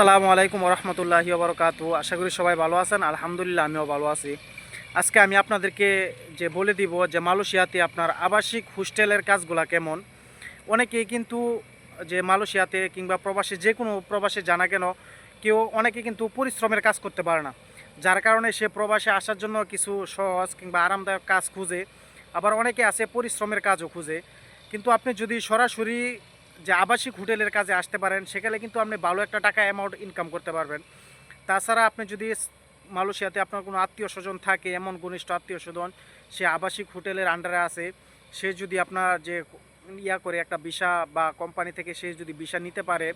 আসসালামু আলাইকুম রহমতুল্লাহি বরকাত আশা করি সবাই ভালো আছেন। আলহামদুলিল্লাহ, আমিও ভালো আছি। আজকে আমি আপনাদেরকে যে বলে দিব যে মালয়েশিয়াতে আপনার আবাসিক হোস্টেলের কাজগুলা কেমন, অনেকেই কিন্তু যে মালয়েশিয়াতে কিংবা প্রবাসী, যে কোনো প্রবাসে জানা কেন, কেউ অনেকে কিন্তু পরিশ্রমের কাজ করতে পারে না। যার কারণে সে প্রবাসে আসার জন্য কিছু সহজ কিংবা আরামদায়ক কাজ খুঁজে। আবার অনেকে আছে পরিশ্রমের কাজও খুঁজে। কিন্তু আপনি যদি সরাসরি যে আবাসিক হোটেলের কাজে আসতে পারেন, সেখানে কিন্তু আপনি ভালো একটা টাকা অ্যামাউন্ট ইনকাম করতে পারবেন। তাছাড়া আপনি যদি মালয়েশিয়াতে আপনার কোনো আত্মীয় স্বজন থাকে, এমন ঘনিষ্ঠ আত্মীয় স্বজন, সে আবাসিক হোটেলের আন্ডারে আছে, সে যদি আপনার যে ইয়া করে একটা ভিসা বা কোম্পানি থেকে সে যদি ভিসা নিতে পারে,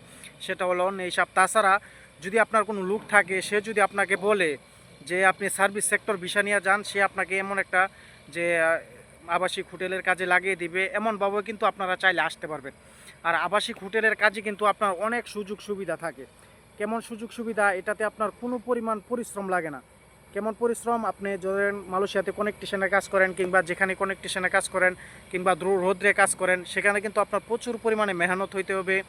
সেটা হলো অন্য হিসাব। তাছাড়া যদি আপনার কোনো লুক থাকে, সে যদি আপনাকে বলে যে আপনি সার্ভিস সেক্টর ভিসা নিয়ে যান, সে আপনাকে এমন একটা যে আবাসিক হোটেলের কাজে লাগিয়ে দিবে এমনভাবে কিন্তু আপনারা চাইলে আসতে পারবেন। আর আবাসিক হোটেলের কাজে কিন্তু আপনার অনেক সুযোগ সুবিধা থাকে। কেমন সুযোগ সুবিধা? এটাতে আপনার কোনো পরিমাণ পরিশ্রম লাগে না। কেমন পরিশ্রম? আপনি ধরেন মালয়েশিয়াতে কনেকটিশনে কাজ করেন কিংবা যেখানে কনেকটিশনে কাজ করেন কিংবা দ্রু- রোদ্রে কাজ করেন, সেখানে কিন্তু আপনার প্রচুর পরিমাণে মেহনত হইতে হবে।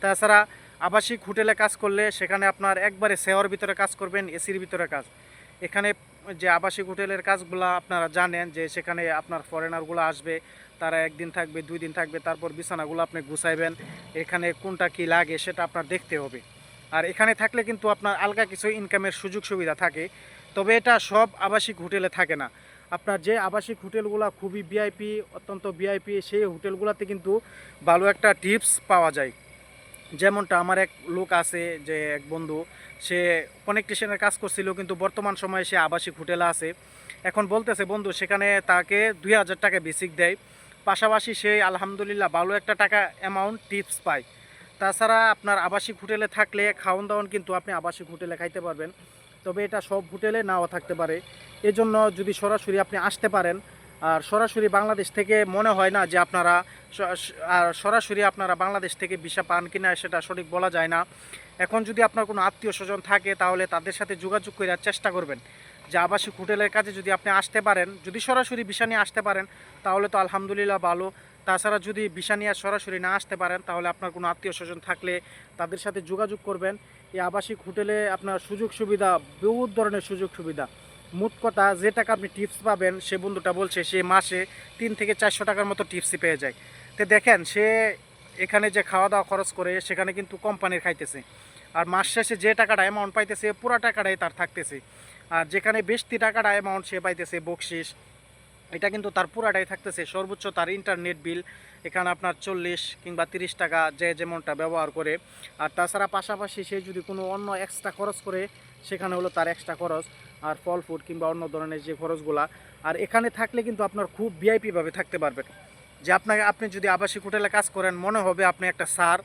তাছাড়া আবাসিক হোটেলে কাজ করলে সেখানে আপনার একবারে সেওয়ার ভিতরে কাজ করবেন, এসির ভিতরে কাজ। এখানে যে আবাসিক হোটেলের কাজগুলো আপনারা জানেন, যে সেখানে আপনার ফরেনারগুলো আসবে, তারা একদিন থাকবে, দুই দিন থাকবে, তারপর বিছানাগুলো আপনি গুছাইবেন, এখানে কোনটা কি লাগে সেটা আপনার দেখতে হবে। আর এখানে থাকলে কিন্তু আপনার আলগা কিছু ইনকামের সুযোগ সুবিধা থাকে, তবে এটা সব আবাসিক হোটেলে থাকে না। আপনার যে আবাসিক হোটেলগুলো খুবই ভিআইপি অত্যন্ত ভিআইপি সেই হোটেলগুলোতে কিন্তু ভালো একটা টিপস পাওয়া যায়। যেমনটা আমার এক লোক আছে, যে এক বন্ধু, সে কনেকটিশনের কাজ করছিল, কিন্তু বর্তমান সময়ে সে আবাসিক হোটেলে আছে। এখন বলতেছে, বন্ধু, সেখানে তাকে দুই হাজার টাকা বেসিক দেয়। পাশাপাশি সে আলহামদুলিল্লাহ ভালো একটা টাকা অ্যামাউন্ট টিপস পায়। তাছাড়া আপনার আবাসিক হোটেলে থাকলে খাওয়ান দাওয়ান কিন্তু আপনি আবাসিক হোটেলে খাইতে পারবেন। তবে এটা সব হোটেলে নাও থাকতে পারে। এজন্য যদি সরাসরি আপনি আসতে পারেন, আর সরাসরি বাংলাদেশ থেকে মনে হয় না যে আপনারা সরাসরি আপনারা বাংলাদেশ থেকে ভিসা পান কিনা সেটা সঠিক বলা যায় না। এখন যদি আপনার কোনো আত্মীয় স্বজন থাকে, তাহলে তাদের সাথে যোগাযোগ করার চেষ্টা করবেন যে আবাসিক হোটেলের কাজে যদি আপনি আসতে পারেন, যদি সরাসরি ভিসা নিয়ে আসতে পারেন, তাহলে তো আলহামদুলিল্লাহ ভালো। তাছাড়া যদি ভিসা নিয়ে সরাসরি না আসতে পারেন, তাহলে আপনার কোনো আত্মীয় স্বজন থাকলে তাদের সাথে যোগাযোগ করবেন। এই আবাসিক হোটেলে আপনার সুযোগ সুবিধা, বহুত ধরনের সুযোগ সুবিধা। মোট কথা যে টাকা আপনি টিপস পাবেন, সে বন্ধুটা বলছে সে মাসে তিন থেকে চারশো টাকার মতো টিপসই পেয়ে যায়। তো দেখেন, সে এখানে যে খাওয়া দাওয়া খরচ করে, সেখানে কিন্তু কোম্পানির খাইতেছে। আর মাস শেষে যে টাকাটা অ্যামাউন্ট পাইতেছে, পুরো টাকাটাই তার থাকতেছে। আর যেখানে বেশি টাকাটা অ্যামাউন্ট সে পাইতেছে, বকশিস, এটা কিন্তু তার পুরাটাই থাকতেছে। সর্বোচ্চ তার ইন্টারনেট বিল এখানে আপনার চল্লিশ কিংবা তিরিশ টাকা যে যেমনটা ব্যবহার করে। আর তাছাড়া পাশাপাশি সে যদি কোনো অন্য এক্সট্রা খরচ করে সেখানে হলো তার এক্সট্রা খরচ আর ফল ফুড কিংবা অন্য ধরনের যে খরচগুলা। আর এখানে থাকলে কিন্তু আপনার খুব ভিআইপিভাবে থাকতে পারবেন। যে আপনাকে, আপনি যদি আবাসিক হোটেলে কাজ করেন, মনে হবে আপনি একটা সার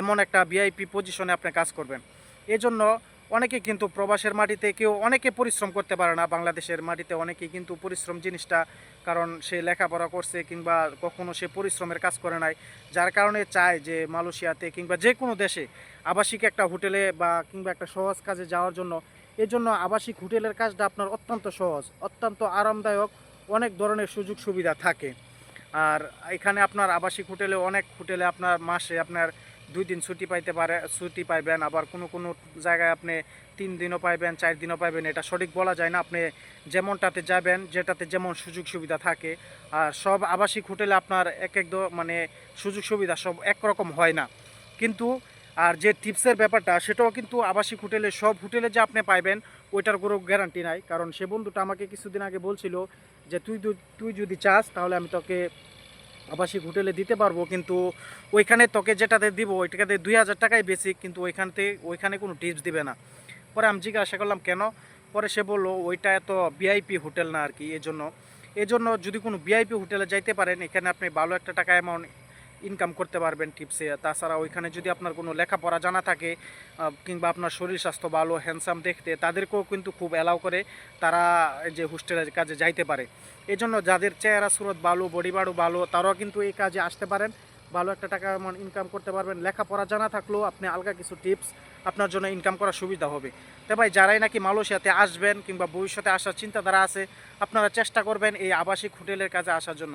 এমন একটা ভিআইপি পজিশনে আপনি কাজ করবেন। এজন্য অনেকে কিন্তু প্রবাসের মাটিতে কেউ অনেকে পরিশ্রম করতে পারে না, বাংলাদেশের মাটিতে অনেকে কিন্তু পরিশ্রম জিনিসটা, কারণ সে লেখাপড়া করছে কিংবা কখনো সে পরিশ্রমের কাজ করে নাই, যার কারণে চায় যে মালয়েশিয়াতে কিংবা যে কোনো দেশে আবাসিক একটা হোটেলে বা কিংবা একটা সহজ কাজে যাওয়ার জন্য, এজন্য আবাসিক হোটেলের কাজটা আপনার অত্যন্ত সহজ, অত্যন্ত আরামদায়ক, অনেক ধরনের সুযোগ সুবিধা থাকে। আর এখানে আপনার আবাসিক হোটেলে, অনেক হোটেলে আপনার মাসে আপনার দুই দিন ছুটি পাইতে পারে, ছুটি পাইবেন, আবার কোনো কোনো জায়গায় আপনি তিন দিনও পাইবেন, চার দিনও পাইবেন, এটা সঠিক বলা যায় না। আপনি যেমনটাতে যাবেন, যেটাতে যেমন সুযোগ সুবিধা থাকে। আর সব আবাসিক হোটেলে আপনার এক এক মানে সুযোগ সুবিধা সব একরকম হয় না। কিন্তু, আর যে টিপসের ব্যাপারটা, সেটাও কিন্তু আবাসিক হোটেলে, সব হোটেলে যে আপনি পাইবেন, ওইটার কোনো গ্যারান্টি নাই। কারণ সে বন্ধুটা আমাকে কিছুদিন আগে বলছিল যে, তুই তুই যদি চাস, তাহলে আমি তোকে আবাসিক হোটেলে দিতে পারব, কিন্তু ওইখানে তোকে যেটাতে দিব ওইটাকে দুই হাজার টাকাই বেশি, কিন্তু ওইখানতে ওইখানে কোনো টিপস দিবে না। পরে আমি জিজ্ঞাসা করলাম, কেন? পরে সে বলল, ওইটা এত ভিআইপি হোটেল না আর কি এজন্য। এজন্য যদি কোনো ভিআইপি হোটেলে যাইতে পারেন, এখানে আপনি ভালো একটা টাকা অ্যামাউন্ট ইনকাম করতে পারবেন টিপসে তাছাড়া ওইখানে যদি আপনার কোনো লেখাপড়া জানা থাকে কিংবা আপনার শরীর স্বাস্থ্য ভালো হ্যান্ডসাম দেখতে, তাদেরকেও কিন্তু খুব অ্যালাউ করে তারা যে হোস্টেলের কাজে যাইতে পারে। এই জন্য যাদের চেহারা, সুরত ভালো বডি বাড়ু ভালো, তারাও কিন্তু এই কাজে আসতে পারেন। ভালো একটা টাকা এমন ইনকাম করতে পারবেন। লেখাপড়া জানা থাকলেও আপনি আলগা কিছু টিপস আপনার জন্য ইনকাম করার সুবিধা হবে। তো ভাই, যারাই নাকি মালয়েশিয়াতে আসবেন কিংবা ভবিষ্যতে আসার চিন্তাধারা আছে, আপনারা চেষ্টা করবেন এই আবাসিক হোটেলের কাজে আসার জন্য।